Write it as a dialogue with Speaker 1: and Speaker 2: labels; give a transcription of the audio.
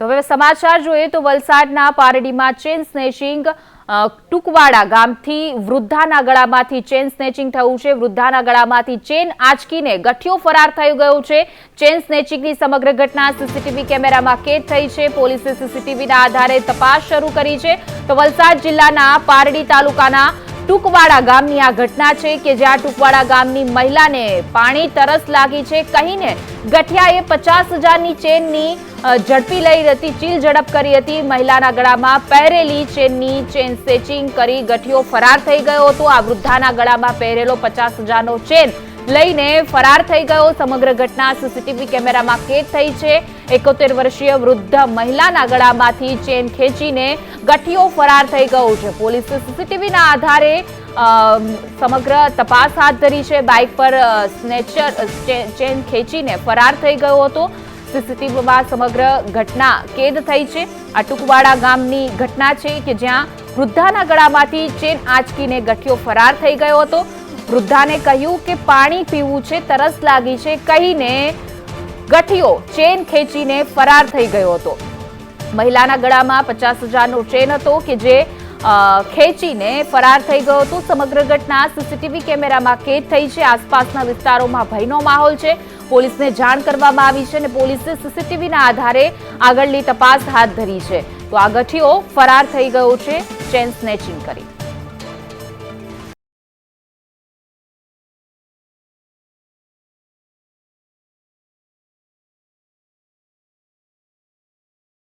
Speaker 1: તો હવે સમાચાર જોઈએ તો વલસાડના પારડીમાં ચેન સ્નેચિંગ ટુકવાડા ગામથી વૃદ્ધાના ગળામાંથી ચેન સ્નેચિંગ થયું છે. વૃદ્ધાના ગળામાંથી ચેન આંચકીને ગઠિયો ફરાર થઈ ગયો છે. ચેન સ્નેચિંગની સમગ્ર ઘટના સીસીટીવી કેમેરામાં કેદ થઈ છે. પોલીસે સીસીટીવીના આધારે તપાસ શરૂ કરી છે. તો વલસાડ જિલ્લાના પારડી તાલુકાના ટુકવાડા ગામની આ ઘટના છે કે જ્યાં ટુકવાડા ગામની મહિલાને પાણી તરસ લાગી છે. કહીને ગઠિયાએ પચાસ હજારની ચેનની ઝડપી લઈ હતી, ચીલ ઝડપ કરી હતી. મહિલાના ગળામાં પહેરેલી ચેનની ચેન સ્ટેચિંગ કરી ગઠિયો ફરાર થઈ ગયો હતો. આ વૃદ્ધાના ગળામાં પહેરેલો પચાસ હજારનો ચેન લઈને ફરાર થઈ ગયો. સમગ્ર ઘટના સીસીટીવી કેમેરામાં કેદ થઈ છે. એકોતેર વર્ષીય વૃદ્ધ મહિલાના ગળામાંથી ચેન ખેંચીને ગઠિયો ફરાર થઈ ગયો છે. પોલીસે સીસીટીવીના આધારે સમગ્ર તપાસ હાથ ધરી છે. બાઇક પર સ્નેચર ચેન ખેંચીને ફરાર થઈ ગયો હતો. સીસીટીવીમાં સમગ્ર ઘટના કેદ થઈ છે. આ ટુકવાડા ગામની ઘટના છે કે જ્યાં વૃદ્ધાના ગળામાંથી ચેન આંચકીને ગઠિયો ફરાર થઈ ગયો હતો. વૃદ્ધાને કહ્યું કે પાણી પીવું છે, તરસ લાગી છે, કહીને ગઠિયો ચેન ખેંચીને ફરાર થઈ ગયો હતો. મહિલાના ગળામાં પચાસ હજારનો ચેન હતો કે જે ખેંચીને ફરાર થઈ ગયો હતો. સમગ્ર ઘટના સીસીટીવી કેમેરામાં કેદ થઈ છે. આસપાસના વિસ્તારોમાં ભયનો માહોલ છે. પોલીસને જાણ કરવામાં આવી છે અને પોલીસે સીસીટીવીના આધારે આગળની તપાસ હાથ ધરી છે. તો આ ગઠીઓ ફરાર થઈ ગયો છે. ચેન સ્નેચિંગ કરી.